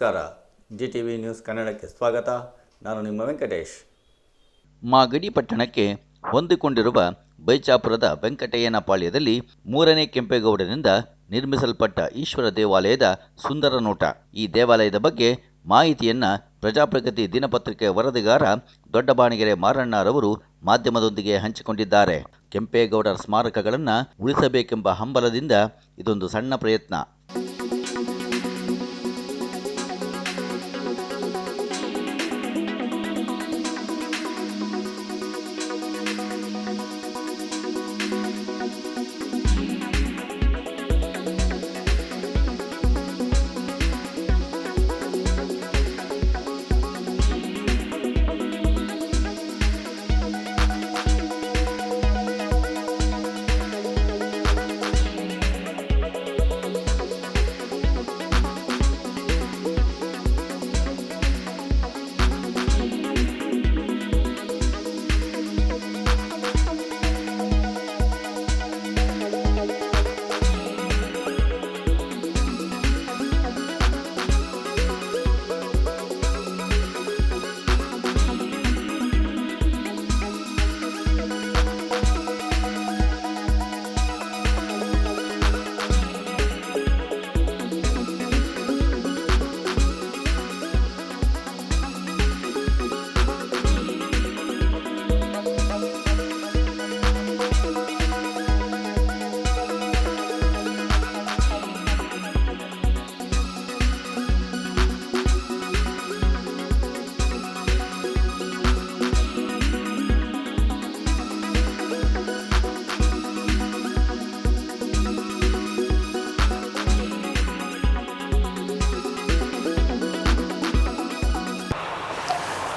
ನಮಸ್ಕಾರ. G T V news ಕನ್ನಡಕ್ಕೆ ಸ್ವಾಗತ. ನಾನು ನಿಮ್ಮ ವೆಂಕಟೇಶ್. ಮಾಗಡಿ ಪಟ್ಟಣಕ್ಕೆ ಹೊಂದಿಕೊಂಡಿರುವ ಬೈಚಾಪುರದ ವೆಂಕಟಯ್ಯನ ಪಾಳ್ಯದಲ್ಲಿ ಮೂರನೇ ಕೆಂಪೇಗೌಡನಿಂದ ನಿರ್ಮಿಸಲ್ಪಟ್ಟ ಈಶ್ವರ ದೇವಾಲಯದ ಸುಂದರ ನೋಟ. ಈ ದೇವಾಲಯದ ಬಗ್ಗೆ ಮಾಹಿತಿಯನ್ನು ಪ್ರಜಾಪ್ರಗತಿ ದಿನಪತ್ರಿಕೆ ವರದಿಗಾರ ದೊಡ್ಡಬಾಣಿಗೆರೆ ಮಾರಣ್ಣರವರು ಮಾಧ್ಯಮದೊಂದಿಗೆ ಹಂಚಿಕೊಂಡಿದ್ದಾರೆ. ಕೆಂಪೇಗೌಡರ ಸ್ಮಾರಕಗಳನ್ನು ಉಳಿಸಬೇಕೆಂಬ ಹಂಬಲದಿಂದ ಇದೊಂದು ಸಣ್ಣ ಪ್ರಯತ್ನ.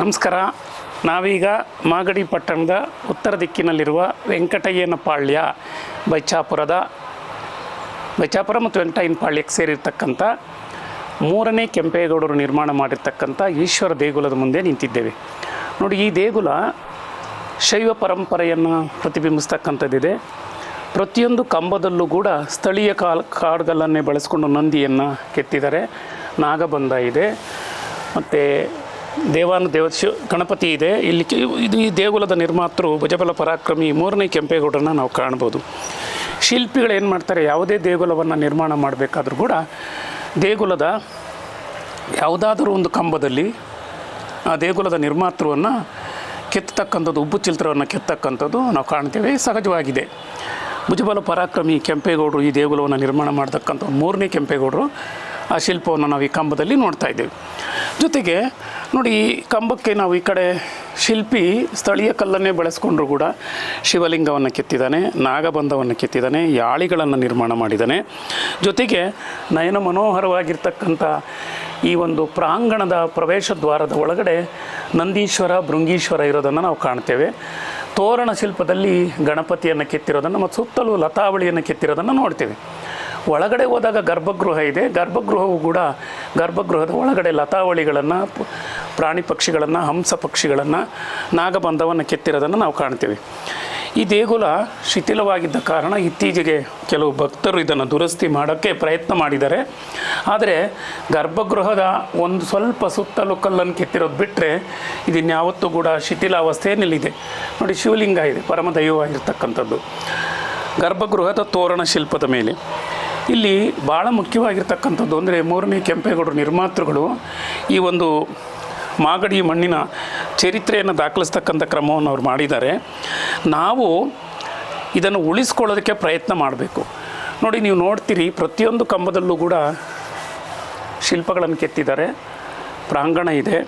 ನಮಸ್ಕಾರ. ನಾವೀಗ ಮಾಗಡಿ ಪಟ್ಟಣದ ಉತ್ತರ ದಿಕ್ಕಿನಲ್ಲಿರುವ ವೆಂಕಟಯ್ಯನ ಪಾಳ್ಯ, ಬೈಚಾಪುರದ, ಬೈಚಾಪುರ ಮತ್ತು ವೆಂಕಟಯ್ಯನ ಪಾಳ್ಯಕ್ಕೆ ಸೇರಿರ್ತಕ್ಕಂಥ ಮೂರನೇ ಕೆಂಪೇಗೌಡರು ನಿರ್ಮಾಣ ಮಾಡಿರ್ತಕ್ಕಂಥ ಈಶ್ವರ ದೇಗುಲದ ಮುಂದೆ ನಿಂತಿದ್ದೇವೆ. ನೋಡಿ, ಈ ದೇಗುಲ ಶೈವ ಪರಂಪರೆಯನ್ನು ಪ್ರತಿಬಿಂಬಿಸ್ತಕ್ಕಂಥದ್ದಿದೆ. ಪ್ರತಿಯೊಂದು ಕಂಬದಲ್ಲೂ ಕೂಡ ಸ್ಥಳೀಯ ಕಾಲ್, ಕಾಡುಗಳನ್ನೇ ಬಳಸ್ಕೊಂಡು ನಂದಿಯನ್ನು ಕೆತ್ತಿದ್ದಾರೆ ನಾಗಬಂಧ ಇದೆ. ಮತ್ತು ದೇವಾನು ದೇವ ಗಣಪತಿ ಇದೆ. ಇಲ್ಲಿ ಇದು ಈ ದೇಗುಲದ ನಿರ್ಮಾತೃ ಭುಜಬಲ ಪರಾಕ್ರಮಿ ಮೂರನೇ ಕೆಂಪೇಗೌಡರನ್ನ ನಾವು ಕಾಣ್ಬೋದು. ಶಿಲ್ಪಿಗಳು ಏನು ಮಾಡ್ತಾರೆ, ಯಾವುದೇ ದೇಗುಲವನ್ನು ನಿರ್ಮಾಣ ಮಾಡಬೇಕಾದ್ರೂ ಕೂಡ ದೇಗುಲದ ಯಾವುದಾದರೂ ಒಂದು ಕಂಬದಲ್ಲಿ ಆ ದೇಗುಲದ ನಿರ್ಮಾತೃವನ್ನು ಕೆತ್ತಕ್ಕಂಥದ್ದು ಉಬ್ಬು ಚಿತ್ರವನ್ನು ಕೆತ್ತಕ್ಕಂಥದ್ದು ನಾವು ಕಾಣ್ತೇವೆ. ಸಹಜವಾಗಿದೆ. ಭುಜಬಲ ಪರಾಕ್ರಮಿ ಕೆಂಪೇಗೌಡರು ಈ ದೇಗುಲವನ್ನು ನಿರ್ಮಾಣ ಮಾಡತಕ್ಕಂಥ ಮೂರನೇ ಕೆಂಪೇಗೌಡರು ಆ ಶಿಲ್ಪವನ್ನು ನಾವು ಈ ಕಂಬದಲ್ಲಿ ನೋಡ್ತಾ ಇದ್ದೇವೆ. ಜೊತೆಗೆ ನೋಡಿ, ಈ ಕಂಬಕ್ಕೆ ನಾವು ಈ ಕಡೆ ಶಿಲ್ಪಿ ಸ್ಥಳೀಯ ಕಲ್ಲನ್ನೇ ಬಳಸ್ಕೊಂಡ್ರು ಕೂಡ ಶಿವಲಿಂಗವನ್ನು ಕೆತ್ತಿದ್ದಾನೆ, ನಾಗಬಂಧವನ್ನು ಕೆತ್ತಿದ್ದಾನೆ, ಯಾಳಿಗಳನ್ನು ನಿರ್ಮಾಣ ಮಾಡಿದ್ದಾನೆ. ಜೊತೆಗೆ ನಯನ ಮನೋಹರವಾಗಿರ್ತಕ್ಕಂಥ ಈ ಒಂದು ಪ್ರಾಂಗಣದ ಪ್ರವೇಶ ದ್ವಾರದ ಒಳಗಡೆ ನಂದೀಶ್ವರ, ಭೃಂಗೀಶ್ವರ ಇರೋದನ್ನು ನಾವು ಕಾಣ್ತೇವೆ. ತೋರಣ ಶಿಲ್ಪದಲ್ಲಿ ಗಣಪತಿಯನ್ನು ಕೆತ್ತಿರೋದನ್ನು ಮತ್ತು ಸುತ್ತಲೂ ಲತಾವಳಿಯನ್ನು ಕೆತ್ತಿರೋದನ್ನು ನೋಡ್ತೇವೆ. ಒಳಗಡೆ ಹೋದಾಗ ಗರ್ಭಗೃಹ ಇದೆ. ಗರ್ಭಗೃಹವು ಕೂಡ ಗರ್ಭಗೃಹದ ಒಳಗಡೆ ಲತಾವಳಿಗಳನ್ನು ಪ್ರಾಣಿ ಪಕ್ಷಿಗಳನ್ನು, ಹಂಸ ಪಕ್ಷಿಗಳನ್ನು ನಾಗಬಂಧವನ್ನು ಕೆತ್ತಿರೋದನ್ನು ನಾವು ಕಾಣ್ತೀವಿ. ಈ ದೇಗುಲ ಶಿಥಿಲವಾಗಿದ್ದ ಕಾರಣ ಇತ್ತೀಚೆಗೆ ಕೆಲವು ಭಕ್ತರು ಇದನ್ನು ದುರಸ್ತಿ ಮಾಡೋಕ್ಕೆ ಪ್ರಯತ್ನ ಮಾಡಿದ್ದಾರೆ. ಆದರೆ ಗರ್ಭಗೃಹದ ಒಂದು ಸ್ವಲ್ಪ ಸುತ್ತಲೂ ಕಲ್ಲನ್ನು ಕೆತ್ತಿರೋದು ಬಿಟ್ಟರೆ ಇದನ್ಯಾವತ್ತೂ ಕೂಡ ಶಿಥಿಲಾವಸ್ಥೆಯಲ್ಲಿದೆ ನೋಡಿ ಶಿವಲಿಂಗ ಇದೆ, ಪರಮದೈವವಾಗಿರ್ತಕ್ಕಂಥದ್ದು. ಗರ್ಭಗೃಹದ ತೋರಣ ಶಿಲ್ಪದ ಮೇಲೆ ಇಲ್ಲಿ ಭಾಳ ಮುಖ್ಯವಾಗಿರ್ತಕ್ಕಂಥದ್ದು ಅಂದರೆ ಮೂರನೇ ಕೆಂಪೇಗೌಡರು ನಿರ್ಮಾತೃಗಳು ಈ ಒಂದು ಮಾಗಡಿ ಮಣ್ಣಿನ ಚರಿತ್ರೆಯನ್ನು ದಾಖಲಿಸ್ತಕ್ಕಂಥ ಕ್ರಮವನ್ನು ಅವ್ರು ಮಾಡಿದ್ದಾರೆ. ನಾವು ಇದನ್ನು ಉಳಿಸ್ಕೊಳ್ಳೋದಕ್ಕೆ ಪ್ರಯತ್ನ ಮಾಡಬೇಕು. ನೋಡಿ, ನೀವು ನೋಡ್ತೀರಿ, ಪ್ರತಿಯೊಂದು ಕಂಬದಲ್ಲೂ ಕೂಡ ಶಿಲ್ಪಗಳನ್ನು ಕೆತ್ತಿದ್ದಾರೆ. ಪ್ರಾಂಗಣ ಇದೆ.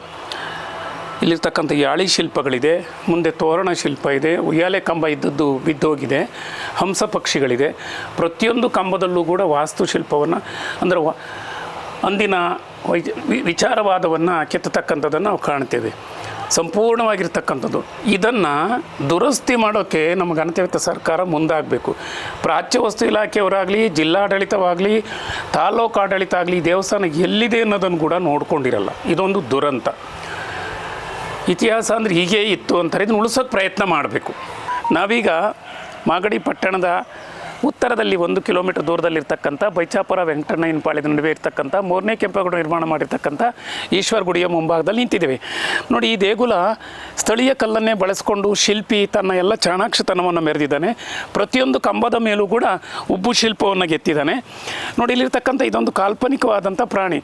ಇಲ್ಲಿರ್ತಕ್ಕಂಥ ಯಾಳಿ ಶಿಲ್ಪಗಳಿದೆ, ಮುಂದೆ ತೋರಣ ಶಿಲ್ಪ ಇದೆ, ಉಯ್ಯಾಲೆ ಕಂಬ ಇದ್ದದ್ದು ಬಿದ್ದೋಗಿದೆ, ಹಂಸ ಪಕ್ಷಿಗಳಿದೆ. ಪ್ರತಿಯೊಂದು ಕಂಬದಲ್ಲೂ ಕೂಡ ವಾಸ್ತುಶಿಲ್ಪವನ್ನು ಅಂದರೆ ಅಂದಿನ ವೈ ವಿಚಾರವಾದವನ್ನು ಕೆತ್ತತಕ್ಕಂಥದ್ದನ್ನು ನಾವು ಕಾಣ್ತೇವೆ. ಸಂಪೂರ್ಣವಾಗಿರ್ತಕ್ಕಂಥದ್ದು. ಇದನ್ನು ದುರಸ್ತಿ ಮಾಡೋಕ್ಕೆ ನಮ್ಮ ಗಣತಂತ್ರ ಸರ್ಕಾರ ಮುಂದಾಗಬೇಕು. ಪ್ರಾಚ್ಯ ವಸ್ತು ಇಲಾಖೆಯವರಾಗಲಿ, ಜಿಲ್ಲಾಡಳಿತವಾಗಲಿ ತಾಲೂಕು ಆಡಳಿತ ಆಗಲಿ, ದೇವಸ್ಥಾನ ಎಲ್ಲಿದೆ ಅನ್ನೋದನ್ನು ಕೂಡ ನೋಡ್ಕೊಂಡಿರಲ್ಲ. ಇದೊಂದು ದುರಂತ. ಇತಿಹಾಸ ಅಂದರೆ ಹೀಗೆ ಇತ್ತು ಅಂತಾರೆ ಇದನ್ನು ಉಳಿಸೋಕ್ಕೆ ಪ್ರಯತ್ನ ಮಾಡಬೇಕು. ನಾವೀಗ ಮಾಗಡಿ ಪಟ್ಟಣದ ಉತ್ತರದಲ್ಲಿ ಒಂದು ಕಿಲೋಮೀಟರ್ ದೂರದಲ್ಲಿರ್ತಕ್ಕಂಥ ಬೈಚಾಪುರ ವೆಂಕಟಣ್ಣಯ್ಯನ ಪಾಳ್ಯದ ನಡುವೆ ಇರ್ತಕ್ಕಂಥ ಮೂರನೇ ಕೆಂಪೇಗೌಡ ನಿರ್ಮಾಣ ಮಾಡಿರ್ತಕ್ಕಂಥ ಈಶ್ವರ ಗುಡಿಯ ಮುಂಭಾಗದಲ್ಲಿ ನಿಂತಿದ್ದೇವೆ. ನೋಡಿ, ಈ ದೇಗುಲ ಸ್ಥಳೀಯ ಕಲ್ಲನ್ನೇ ಬಳಸಿಕೊಂಡು ಶಿಲ್ಪಿ ತನ್ನ ಎಲ್ಲ ಚಾಣಾಕ್ಷತನವನ್ನು ಮೆರೆದಿದ್ದಾನೆ. ಪ್ರತಿಯೊಂದು ಕಂಬದ ಮೇಲೂ ಕೂಡ ಉಬ್ಬು ಶಿಲ್ಪವನ್ನು ಗೆತ್ತಿದ್ದಾನೆ. ನೋಡಿ, ಇಲ್ಲಿರ್ತಕ್ಕಂಥ ಇದೊಂದು ಕಾಲ್ಪನಿಕವಾದಂಥ ಪ್ರಾಣಿ.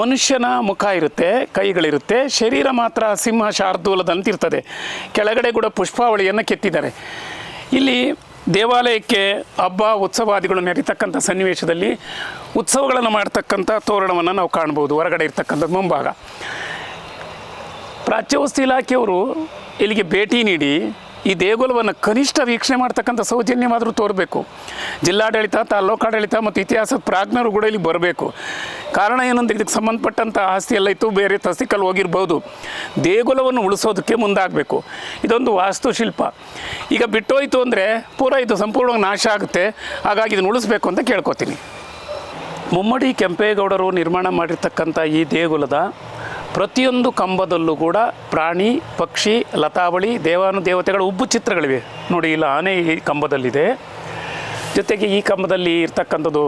ಮನುಷ್ಯನ ಮುಖ ಇರುತ್ತೆ, ಕೈಗಳಿರುತ್ತೆ, ಶರೀರ ಮಾತ್ರ ಸಿಂಹ ಶಾರ್ದೂಲದಂತಿರ್ತದೆ ಕೆಳಗಡೆ ಕೂಡ ಪುಷ್ಪಾವಳಿಯನ್ನು ಕೆತ್ತಿದ್ದಾರೆ. ಇಲ್ಲಿ ದೇವಾಲಯಕ್ಕೆ ಹಬ್ಬ ಉತ್ಸವಾದಿಗಳು ನಡೀತಕ್ಕಂಥ ಸನ್ನಿವೇಶದಲ್ಲಿ ಉತ್ಸವಗಳನ್ನು ಮಾಡ್ತಕ್ಕಂಥ ತೋರಣವನ್ನು ನಾವು ಕಾಣ್ಬೋದು, ಹೊರಗಡೆ ಇರ್ತಕ್ಕಂಥದ್ದು ಮುಂಭಾಗ. ಪ್ರಾಚ್ಯವಸ್ತು ಇಲಾಖೆಯವರು ಇಲ್ಲಿಗೆ ಭೇಟಿ ನೀಡಿ ಈ ದೇಗುಲವನ್ನು ಕನಿಷ್ಠ ವೀಕ್ಷಣೆ ಮಾಡ್ತಕ್ಕಂಥ ಸೌಜನ್ಯವಾದರೂ ತೋರಬೇಕು. ಜಿಲ್ಲಾಡಳಿತ, ತಾಲೂಕಾಡಳಿತ ಮತ್ತು ಇತಿಹಾಸದ ಪ್ರಾಜ್ಞರು ಕೂಡ ಇಲ್ಲಿ ಬರಬೇಕು. ಕಾರಣ ಏನಂದ್ರೆ ಇದಕ್ಕೆ ಸಂಬಂಧಪಟ್ಟಂಥ ಆಸ್ತಿ ಎಲ್ಲ ಇತ್ತು, ಬೇರೆ ತಸ್ತಿಕಲ್ಲಿ ಹೋಗಿರ್ಬೋದು. ದೇಗುಲವನ್ನು ಉಳಿಸೋದಕ್ಕೆ ಮುಂದಾಗಬೇಕು. ಇದೊಂದು ವಾಸ್ತುಶಿಲ್ಪ. ಈಗ ಬಿಟ್ಟೋಯ್ತು ಅಂದರೆ ಪೂರ ಇದು ಸಂಪೂರ್ಣವಾಗಿ ನಾಶ ಆಗುತ್ತೆ. ಹಾಗಾಗಿ ಇದನ್ನು ಉಳಿಸ್ಬೇಕು ಅಂತ ಕೇಳ್ಕೊತೀನಿ. ಮುಮ್ಮಡಿ ಕೆಂಪೇಗೌಡರು ನಿರ್ಮಾಣ ಮಾಡಿರ್ತಕ್ಕಂಥ ಈ ದೇಗುಲದ ಪ್ರತಿಯೊಂದು ಕಂಬದಲ್ಲೂ ಕೂಡ ಪ್ರಾಣಿ, ಪಕ್ಷಿ, ಲತಾವಳಿ ದೇವಾನುದೇವತೆಗಳ ಉಬ್ಬು ಚಿತ್ರಗಳಿವೆ. ನೋಡಿ, ಇಲ್ಲ, ಆನೆ ಈ ಕಂಬದಲ್ಲಿದೆ. ಜೊತೆಗೆ ಈ ಕಂಬದಲ್ಲಿ ಇರ್ತಕ್ಕಂಥದ್ದು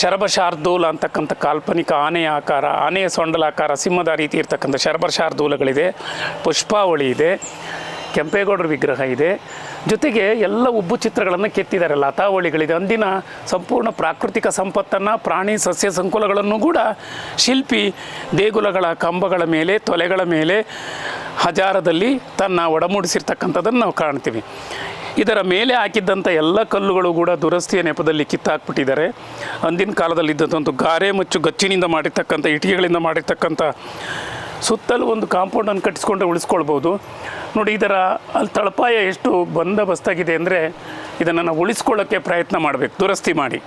ಶರಭಶಾರ್ದೂಲ ಅಂತಕ್ಕಂಥ ಕಾಲ್ಪನಿಕ ಆನೆಯ ಆಕಾರ, ಆನೆಯ ಸೊಂಡಲಾಕಾರ, ಸಿಂಹದ ರೀತಿ ಇರ್ತಕ್ಕಂಥ ಶರಭಶಾರ್ದೂಲಗಳಿದೆ. ಪುಷ್ಪಾವಳಿ ಇದೆ. ಕೆಂಪೇಗೌಡರ ವಿಗ್ರಹ ಇದೆ. ಜೊತೆಗೆ ಎಲ್ಲ ಉಬ್ಬು ಚಿತ್ರಗಳನ್ನು ಕೆತ್ತಿದ್ದಾರೆ. ಲತಾವಳಿಗಳಿದೆ. ಅಂದಿನ ಸಂಪೂರ್ಣ ಪ್ರಾಕೃತಿಕ ಸಂಪತ್ತನ್ನು, ಪ್ರಾಣಿ ಸಸ್ಯ ಸಂಕುಲಗಳನ್ನು ಕೂಡ ಶಿಲ್ಪಿ ದೇಗುಲಗಳ ಕಂಬಗಳ ಮೇಲೆ, ತೊಲೆಗಳ ಮೇಲೆ ಹಜಾರದಲ್ಲಿ ತನ್ನ ಒಡಮೂಡಿಸಿರ್ತಕ್ಕಂಥದ್ದನ್ನು ನಾವು ಕಾಣ್ತೀವಿ. ಇದರ ಮೇಲೆ ಹಾಕಿದ್ದಂಥ ಎಲ್ಲ ಕಲ್ಲುಗಳು ಕೂಡ ದುರಸ್ತಿಯ ನೆಪದಲ್ಲಿ ಕಿತ್ತಾಕ್ಬಿಟ್ಟಿದ್ದಾರೆ. ಅಂದಿನ ಕಾಲದಲ್ಲಿ ಇದ್ದಂಥ ಗಾರೆ ಮುಚ್ಚು ಗಚ್ಚಿನಿಂದ ಮಾಡಿರ್ತಕ್ಕಂಥ, ಇಟಿಗೆಗಳಿಂದ ಮಾಡಿರ್ತಕ್ಕಂಥ ಸುತ್ತಲೂ ಒಂದು ಕಾಂಪೌಂಡನ್ನು ಕಟ್ಟಿಸ್ಕೊಂಡ್ರೆ ಉಳಿಸ್ಕೊಳ್ಬೋದು. ನೋಡಿ, ಇದರ ಅಲ್ಲಿ ತಳಪಾಯ ಎಷ್ಟು ಬಂದೋಬಸ್ತಾಗಿದೆ ಅಂದರೆ ಇದನ್ನು ನಾವು ಉಳಿಸ್ಕೊಳ್ಳೋಕ್ಕೆ ಪ್ರಯತ್ನ ಮಾಡಬೇಕು. ದುರಸ್ತಿ ಮಾಡಿ.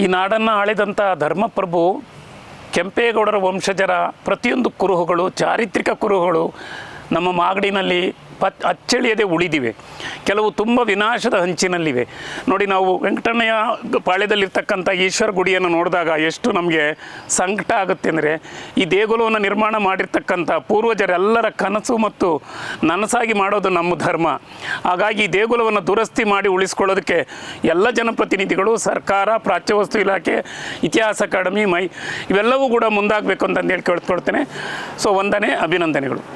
ಈ ನಾಡನ್ನು ಆಳಿದಂಥ ಧರ್ಮಪ್ರಭು ಕೆಂಪೇಗೌಡರ ವಂಶಜರ ಪ್ರತಿಯೊಂದು ಕುರುಹುಗಳು ಚಾರಿತ್ರಿಕ ಕುರುಹುಗಳು ನಮ್ಮ ಮಾಗಡಿನಲ್ಲಿ ಪತ್ ಅಚ್ಚಳಿಯದೆ ಉಳಿದಿವೆ. ಕೆಲವು ತುಂಬ ವಿನಾಶದ ಹಂಚಿನಲ್ಲಿವೆ. ನೋಡಿ ನಾವು ವೆಂಕಟಣ್ಣಯ್ಯ ಪಾಳ್ಯದಲ್ಲಿರ್ತಕ್ಕಂಥ ಈಶ್ವರ ಗುಡಿಯನ್ನು ನೋಡಿದಾಗ ಎಷ್ಟು ನಮಗೆ ಸಂಕಟ ಆಗುತ್ತೆ ಅಂದರೆ ಈ ದೇಗುಲವನ್ನು ನಿರ್ಮಾಣ ಮಾಡಿರ್ತಕ್ಕಂಥ ಪೂರ್ವಜರೆಲ್ಲರ ಕನಸು ಮತ್ತು ನನಸಾಗಿ ಮಾಡೋದು ನಮ್ಮ ಧರ್ಮ. ಹಾಗಾಗಿ ಈ ದೇಗುಲವನ್ನು ದುರಸ್ತಿ ಮಾಡಿ ಉಳಿಸ್ಕೊಳ್ಳೋದಕ್ಕೆ ಎಲ್ಲ ಜನಪ್ರತಿನಿಧಿಗಳು, ಸರ್ಕಾರ, ಪ್ರಾಚ್ಯವಸ್ತು ಇಲಾಖೆ, ಇತಿಹಾಸ ಅಕಾಡೆಮಿ, ಮೈ ಇವೆಲ್ಲವೂ ಕೂಡ ಮುಂದಾಗಬೇಕು ಅಂತಂದು ಹೇಳಿ ಕೇಳ್ಕೊಳ್ತೇನೆ. ಸೊ ಒಂದನೇ ಅಭಿನಂದನೆಗಳು.